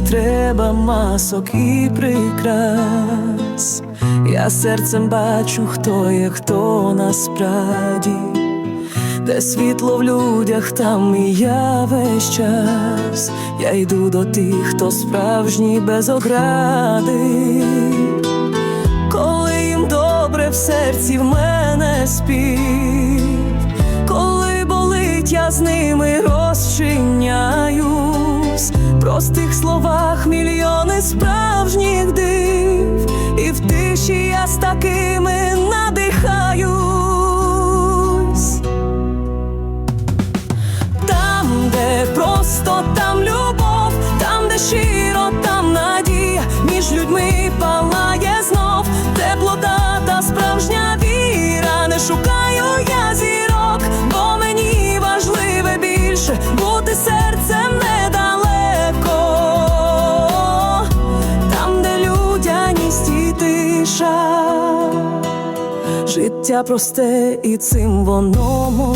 треба масок і прикрас. Я серцем бачу, хто є, хто насправді, де світло в людях, там і я весь час. Я йду до тих, хто справжній без огради. Коли їм добре в серці в мене спів, коли болить, я з ними простих словах мільйони справжніх див, і в тиші я з такими надихаюсь. Там, де просто там любов, там, де щиро, там надія, між людьми палає знов теплота та справжня віра. Не шукаю я зірок, бо мені важливе більше бути серцем тиша, життя просте і цим воно.